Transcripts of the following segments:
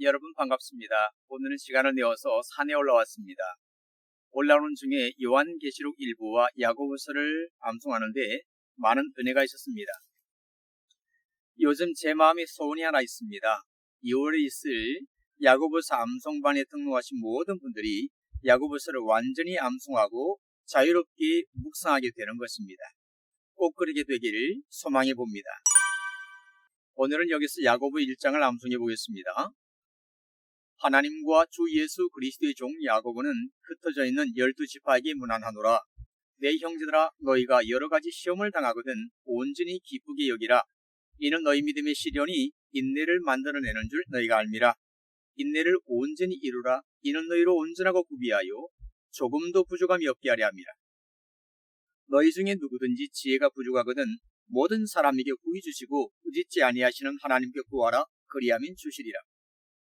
여러분 반갑습니다. 오늘은 시간을 내어서 산에 올라왔습니다. 올라오는 중에 요한계시록 일부와 야고보서를 암송하는데 많은 은혜가 있었습니다. 요즘 제 마음에 소원이 하나 있습니다. 2월에 있을 야고보서 암송반에 등록하신 모든 분들이 야고보서를 완전히 암송하고 자유롭게 묵상하게 되는 것입니다. 꼭 그러게 되기를 소망해 봅니다. 오늘은 여기서 야고보 1장을 암송해 보겠습니다. 하나님과 주 예수 그리스도의 종 야고보는 흩어져 있는 열두 지파에게 문안하노라. 내 형제들아 너희가 여러 가지 시험을 당하거든 온전히 기쁘게 여기라. 이는 너희 믿음의 시련이 인내를 만들어내는 줄 너희가 알미라. 인내를 온전히 이루라. 이는 너희로 온전하고 구비하여 조금도 부족함이 없게 하려 함이라. 너희 중에 누구든지 지혜가 부족하거든 모든 사람에게 후히 주시고 의짓지 아니하시는 하나님께 구하라. 그리하면 주시리라.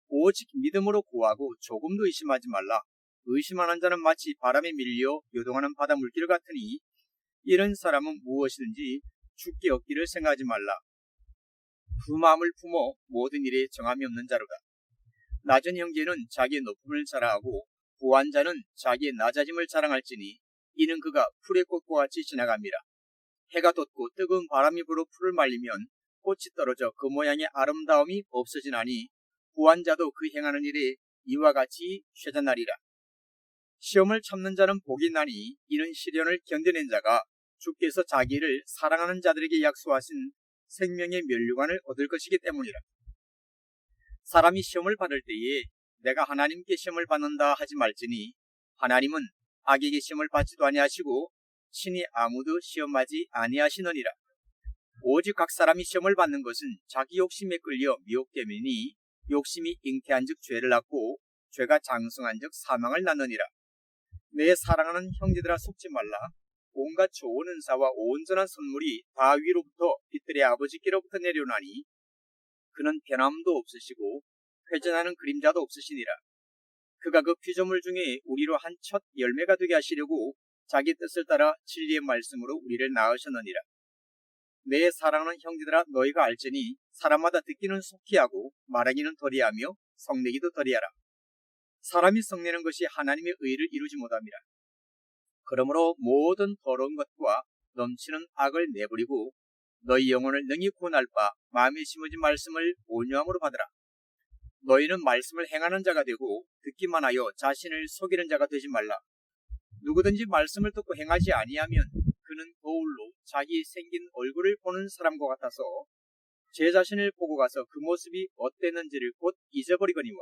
오직 믿음으로 구하고 조금도 의심하지 말라. 의심하는 자는 마치 바람에 밀려 요동하는 바다 물길 같으니 이런 사람은 무엇이든지 죽게 얻기를 생각하지 말라. 그 마음을 품어 모든 일에 정함이 없는 자로다. 낮은 형제는 자기의 높음을 자랑하고 부한 자는 자기의 낮아짐을 자랑할지니 이는 그가 풀의 꽃과 같이 지나갑니다. 해가 돋고 뜨거운 바람이 불어 풀을 말리면 꽃이 떨어져 그 모양의 아름다움이 없어지나니 부한 자도 그 행하는 일에 이와 같이 쇠잔날이라. 시험을 참는 자는 복이 나니 이는 시련을 견뎌낸 자가 주께서 자기를 사랑하는 자들에게 약속하신 생명의 면류관을 얻을 것이기 때문이라. 사람이 시험을 받을 때에 내가 하나님께 시험을 받는다 하지 말지니 하나님은 악에게 시험을 받지도 아니하시고 친히 아무도 시험하지 아니하시느니라. 오직 각 사람이 시험을 받는 것은 자기 욕심에 끌려 미혹되이니 욕심이 잉태한즉 죄를 낳고 죄가 장성한즉 사망을 낳느니라. 내 사랑하는 형제들아 속지 말라. 온갖 좋은 은사와 온전한 선물이 다 위로부터 빛들의 아버지께로부터 내려오나니 그는 변함도 없으시고 회전하는 그림자도 없으시니라. 그가 그 피조물 중에 우리로 한 첫 열매가 되게 하시려고 자기 뜻을 따라 진리의 말씀으로 우리를 낳으셨느니라. 내 사랑하는 형제들아 너희가 알지니 사람마다 듣기는 속히 하고 말하기는 덜이하며 성내기도 덜이하라. 사람이 성내는 것이 하나님의 의를 이루지 못함이라. 그러므로 모든 더러운 것과 넘치는 악을 내버리고 너희 영혼을 능히 구원할 바 마음에 심어진 말씀을 온유함으로 받으라. 너희는 말씀을 행하는 자가 되고 듣기만 하여 자신을 속이는 자가 되지 말라. 누구든지 말씀을 듣고 행하지 아니하면 그는 거울로 자기 생긴 얼굴을 보는 사람과 같아서 제 자신을 보고 가서 그 모습이 어땠는지를 곧 잊어버리거니와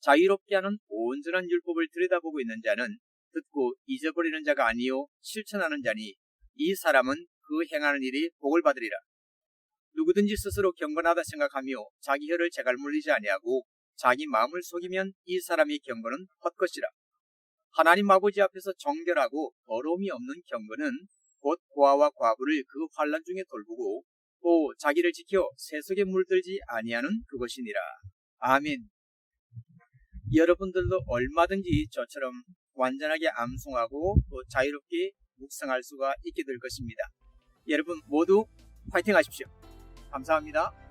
자유롭게 하는 온전한 율법을 들여다보고 있는 자는 듣고 잊어버리는 자가 아니요 실천하는 자니 이 사람은 그 행하는 일이 복을 받으리라. 누구든지 스스로 경건하다 생각하며 자기 혀를 제갈 물리지 아니하고 자기 마음을 속이면 이 사람의 경건은 헛것이라. 하나님 아버지 앞에서 정결하고 더러움이 없는 경건은 곧 고아와 과부를 그 환란 중에 돌보고 또 자기를 지켜 세속에 물들지 아니하는 그것이니라. 아멘. 여러분들도 얼마든지 저처럼 완전하게 암송하고 또 자유롭게 묵상할 수가 있게 될 것입니다. 여러분 모두 파이팅 하십시오. 감사합니다.